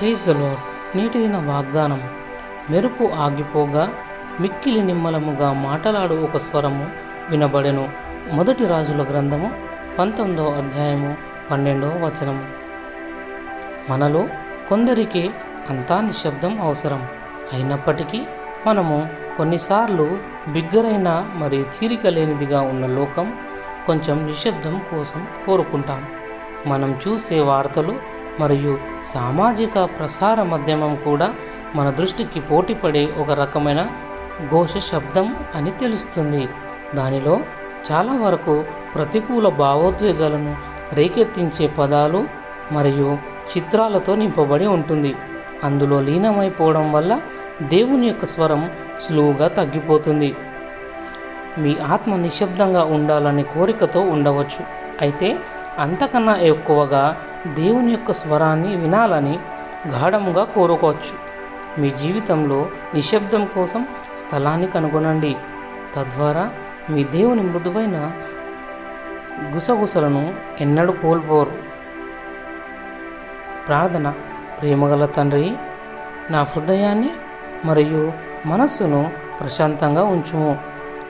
Praise the నేటి దిన వాగ్దానం. మెరుపు ఆగిపోగా మిక్కిలి నిమ్మలముగా మాటలాడు ఒక స్వరము వినబడెను. మొదటి రాజుల గ్రంథము పంతొమ్మిదవ అధ్యాయము పన్నెండవ వచనము. మనలో కొందరికి అంతా నిశ్శబ్దం అవసరం. అయినప్పటికీ మనము కొన్నిసార్లు బిగ్గరైన మరి తీరిక లేనిదిగా ఉన్న లోకం కొంచెం నిశ్శబ్దం కోసం కోరుకుంటాం. మనం చూసే వార్తలు మరియు సామాజిక ప్రసార మాధ్యమం కూడా మన దృష్టికి పోటీపడే ఒక రకమైన ఘోష శబ్దం అని తెలుస్తుంది. దానిలో చాలా వరకు ప్రతికూల భావోద్వేగాలను రేకెత్తించే పదాలు మరియు చిత్రాలతో నింపబడి ఉంటుంది. అందులో లీనమైపోవడం వల్ల దేవుని యొక్క స్వరం సులువుగా తగ్గిపోతుంది. మీ ఆత్మ నిశ్శబ్దంగా ఉండాలనే కోరికతో ఉండవచ్చు. అయితే అంతకన్నా ఎక్కువగా దేవుని యొక్క స్వరాన్ని వినాలని గాఢముగా కోరుకోవచ్చు. మీ జీవితంలో నిశ్శబ్దం కోసం స్థలాన్ని కనుగొనండి. తద్వారా మీ దేవుని మృదువైన గుసగుసలను ఎన్నడూ కోల్పోరు. ప్రార్థన ప్రేమగల తండ్రి నా హృదయాన్ని మరియు మనస్సును ప్రశాంతంగా ఉంచుము.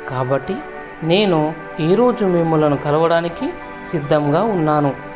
కాబట్టి నేను ఈరోజు మిమ్మలను కలవడానికి సిద్ధంగా ఉన్నాను.